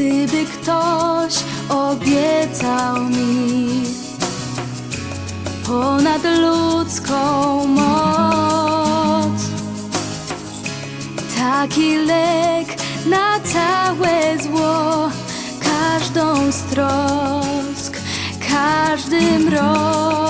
Gdyby ktoś obiecał mi ponad ludzką moc, taki lek na całe zło, każdą strosk, każdy mrok.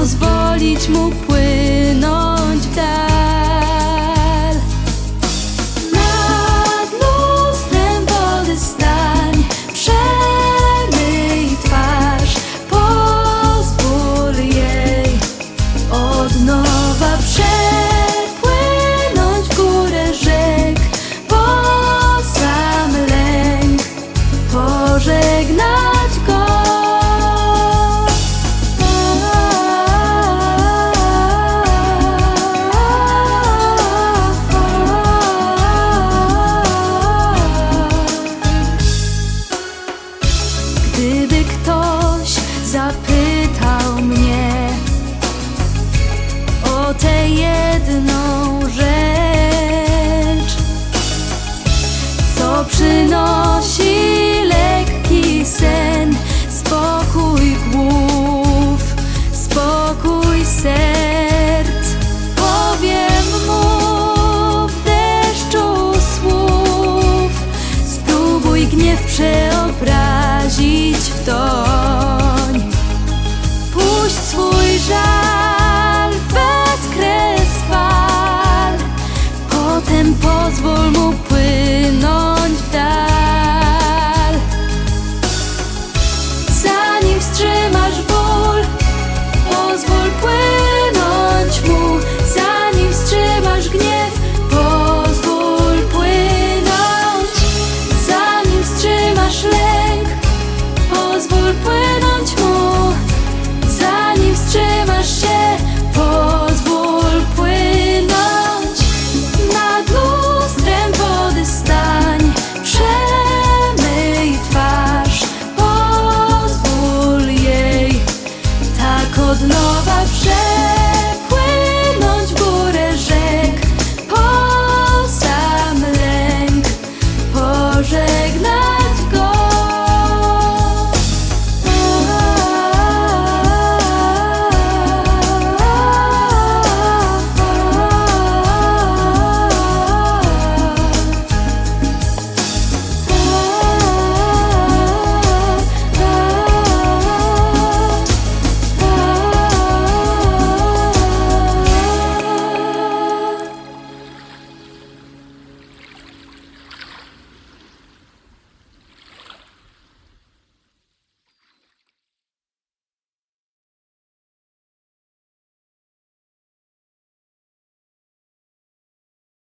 pozwolić mu.